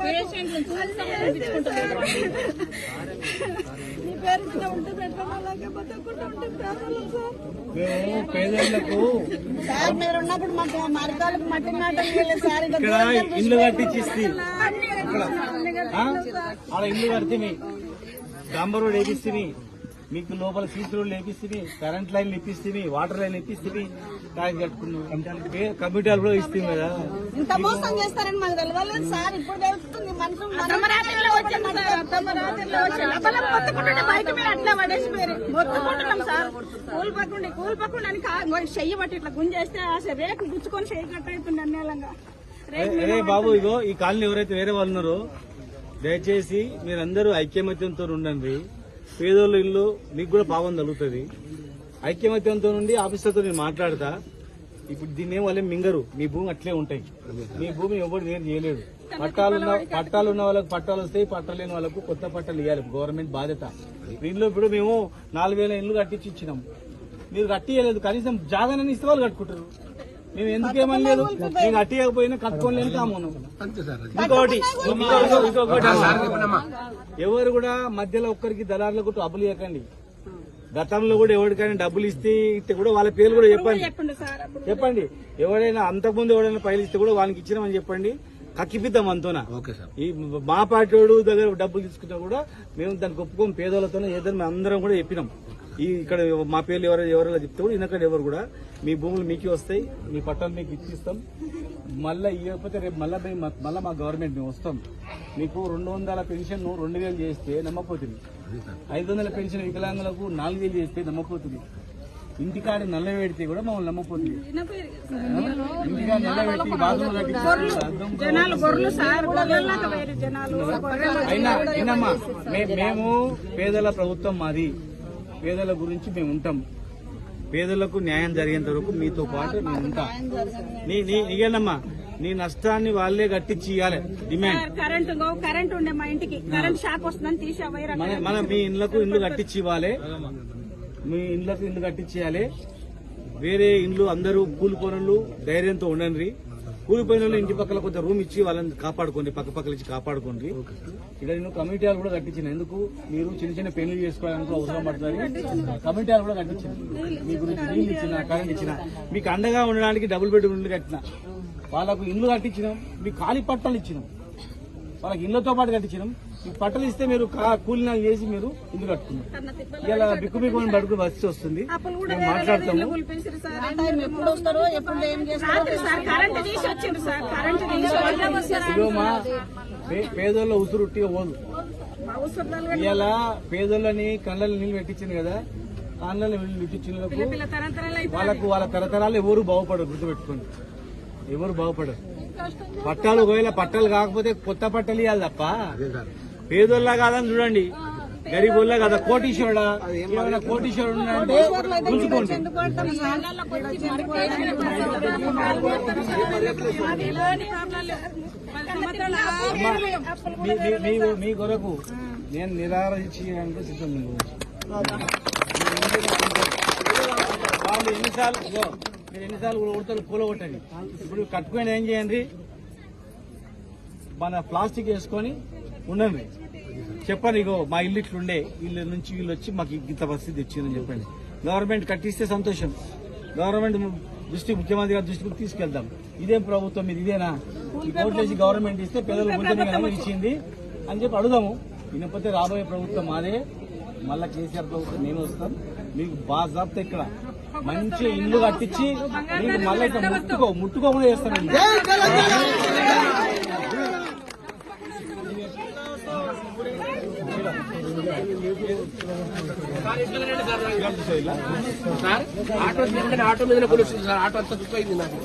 పేషెంట్లను చూసి పంపించుకుంటున్నారు నీ పేరు మీద ఉంటే పెట్టమలాగే బతకుండా ఉంటే పేదలు సార్. మేము పేదలకు సార్ మీరు ఉన్నప్పుడు మాకు మరకాలకు మట్టి నాటం సార్. ఇంకా ఇక్కడ ఇల్లు కట్టించి? ఆడ ఇల్లు కడితే డాంబర్ రోడ్ వేపిస్తే మీకు లోపల సీసీ రోడ్లు వేపిస్తే కరెంట్ లైన్లు ఇప్పిస్తే వాటర్ లైన్ ఇప్పిస్తే కాయ కట్టుకున్నాం కంప్యూటర్ కూడా ఇస్తాం కదా. ఇంత మోసం చేస్తారని మాకు తెలియలేదు సార్. ఇప్పుడు తెలుస్తుంది మీద అట్లా పడేసిపోయారు. మొత్తుకుంటున్నాం సార్. కూల్ పక్కుండి కూల్ పక్కుండి అని కా- చెయ్యి బట్టి ఇట్లా గుంజేస్తే అసలు రేకు గుచ్చుకొని చెయ్యి కట్ అవుతుంది అన్నేలంగా అరే బాబు ఇగో ఈ కాలనీ ఎవరైతే వేరే వాళ్ళు ఉన్నారో దయచేసి మీరందరూ ఐక్యమత్యంతో ఉండండి. పేదోళ్ళ ఇల్లు మీకు కూడా పాపం తగులుతుంది. ఐక్యమత్యంతో నుండి ఆఫీసర్తో నేను మాట్లాడతా. ఇప్పుడు దీన్ని ఏం వాళ్ళే మింగరు. మీ భూమి అట్లే ఉంటాయి. మీ భూమి ఎవరు నేను చేయలేడు పట్టాలు ఉన్న పట్టాలు ఉన్న వాళ్ళకి పట్టాలు వస్తాయి పట్టాలు లేని వాళ్ళకు కొత్త పట్టాలు ఇవ్వాలి గవర్నమెంట్ బాధ్యత. దీనిలో ఇప్పుడు మేము నాలుగు వేల ఇల్లు కట్టించి ఇచ్చినాం. మీరు కట్టియలేదు కనీసం జాగానని ఇస్తే వాళ్ళు కట్టుకుంటారు. మేము ఎందుకేమని లేదు మేము కట్టియకపోయినా కట్టుకోలేని కామను ఇంకొకటి ఇంకొకటి ఎవరు కూడా మధ్యలో ఒక్కరికి దళారులకు డబ్బులు ఇవ్వకండి గతంలో కూడా ఎవరికైనా డబ్బులు ఇస్తే ఇస్తే కూడా వాళ్ళ పేర్లు కూడా చెప్పండి. చెప్పండి సార్ అప్పుడు చెప్పండి. ఎవరైనా అంతకుముందు ఎవరైనా పైలు ఇస్తే కూడా వాళ్ళకి ఇచ్చినామని చెప్పండి. కక్కిపిద్దాం అంతోనా. ఈ మా పార్టీ దగ్గర డబ్బులు తీసుకున్నా కూడా మేము దానికి ఒప్పుకోం. పేదోళ్ళతోనే ఏదైనా మేము అందరం కూడా చెప్పినాం. ఈ ఇక్కడ మా పేర్లు ఎవరు ఎవరైనా చెప్తే కూడా ఇనక్కడ ఎవరు కూడా మీ భూములు మీకే వస్తాయి మీ పట్టాలు మీకు ఇచ్చిస్తాం మళ్ళీ ఇవ్వకపోతే రేపు మళ్ళీ మేము మళ్ళీ మా గవర్నమెంట్ మేము వస్తాం. మీకు రెండు వందల పెన్షన్ రెండు వేలు చేస్తే నమ్మపోతుంది ఐదు వందల పెన్షన్ వికలాంగులకు నాలుగు వేలు చేస్తే నమ్మపోతుంది ఇంటికాడ నల్ల పెడితే కూడా మమ్మల్ని నమ్మపోతుంది ఇంటికాడ నల్ల పెట్టి అయినా అయినమ్మా మేము పేదల ప్రభుత్వం మాది. పేదల గురించి మేము ఉంటాం. పేదలకు న్యాయం జరిగేంత వరకు మీతో పాటు మేము ఉంటాం. నీ నీ నీకేనమ్మా నీ నష్టాన్ని వాళ్ళే కట్టించి ఇవ్వాలి డిమాండ్ కరెంట్ కరెంట్ ఉండే మా ఇంటికి. కరెంట్ షాక్ వస్తుందని తీసే వైర్ మన మీ ఇళ్ళకు ఇల్లు కట్టించి ఇవ్వాలి మీ ఇళ్ళకు ఇల్లు కట్టించేయాలి వేరే ఇండ్లు అందరూ కూలిపోయినోళ్ళు ధైర్యంతో ఉండండి. కూలిపోయిన వాళ్ళు ఇంటి పక్కల కొంత రూమ్ ఇచ్చి వాళ్ళని కాపాడుకోండి పక్క పక్కల ఇచ్చి కాపాడుకోండి. ఇక్కడ నేను కమిటీ హాల్ కూడా కట్టించిన. ఎందుకు? మీరు చిన్న చిన్న పెళ్ళి చేసుకోవడానికి అవసరం పడుతుంది. కమిటీ హాల్ కూడా కట్టించిన. మీ గురించి నీళ్ళు ఇచ్చిన కరెంట్ ఇచ్చిన. మీకు అండగా ఉండడానికి డబుల్ బెడ్రూమ్ నుండి కట్టిన. వాళ్ళకు ఇల్లు కట్టించినాం. మీకు ఖాళీ పట్టాలు ఇచ్చినాం. వాళ్ళకి ఇళ్ళతో పాటు కట్టించినాం. మీకు పట్టలు ఇస్తే మీరు కూలినా చేసి మీరు ఇల్లు కట్టుకున్నారు. ఇలా బిక్కు బిక్కు బడుకు బస్సు వస్తుంది. మేము మాట్లాడతాము. కూలిపేసారు సార్. టైం ఎప్పుడు వస్తారో ఎప్పుడు ఏం చేస్తారో రాత్రి సార్ కరెంట్ తీసి వచ్చిండ్రు సార్. కరెంట్ తీసి వాళ్ళే వస్తారు? ఇదిగో మా పే- పేదోళ్ళ ఉసురు ఉట్టిగా పోదు. ఇలా పేదోళ్ళని కళ్ళని నీళ్ళు పెట్టించింది కదా కళ్ళని నీళ్ళు పెట్టించిన వాళ్ళకు వాళ్ళ తరతరాలు ఎవరు బాగుపడరు గుర్తుపెట్టుకోండి. ఎవరు బాగుపడరు. పట్టాలు ఒకవేళ పట్టాలు కాకపోతే కొత్త పట్టాలు ఇవ్వాలి తప్ప. పేదోళ్ళ కాదని చూడండి. గరీబోళ్ళ కదా కోటీశ్వరుడా? ఏమైనా కోటీశ్వరుడు ఉన్నాడంటే అమ్మా, మీ- మీ- మీ- మీ కొరకు నేను నిరాకరించడానికి సిద్ధం వాళ్ళు ఎన్నిసార్లు మీరు ఎన్నిసార్లు కూడా ఉడతలు కూలగొట్టండి ఇప్పుడు కట్టుకొని ఏం చేయండి? మన ప్లాస్టిక్ వేసుకొని ఉండండి. చెప్పండి ఇగో మా ఇల్లు ఇట్లుండే ఇల్లు నుంచి వీళ్ళు వచ్చి మాకు ఇంత పరిస్థితి వచ్చిందని చెప్పండి. గవర్నమెంట్ కట్టిస్తే సంతోషం. గవర్నమెంట్ దృష్టి ముఖ్యమంత్రి గారి దృష్టికి తీసుకెళ్తాం ఇదేం ప్రభుత్వం ఇది ఇదేనా? ఈ కోట్లేసి గవర్నమెంట్ ఇస్తే పేదలు కొంచెం ఇచ్చింది అని చెప్పి అడుగుదాము. వినకపోతే రాబోయే ప్రభుత్వం మాదే. మళ్ళా కేసీఆర్ ప్రభుత్వం నేను వస్తాం మీకు బాజాబ్తా ఇక్కడ. మంచి ఇల్లు కట్టించి మీకు మళ్ళీ ఇట్లా ముట్టుకో ముట్టుకోకుండా చేస్తానండి. సార్ ఆటో ఆటో మీద సార్. ఆటో అంతా చుట్టూ అయింది నాకు.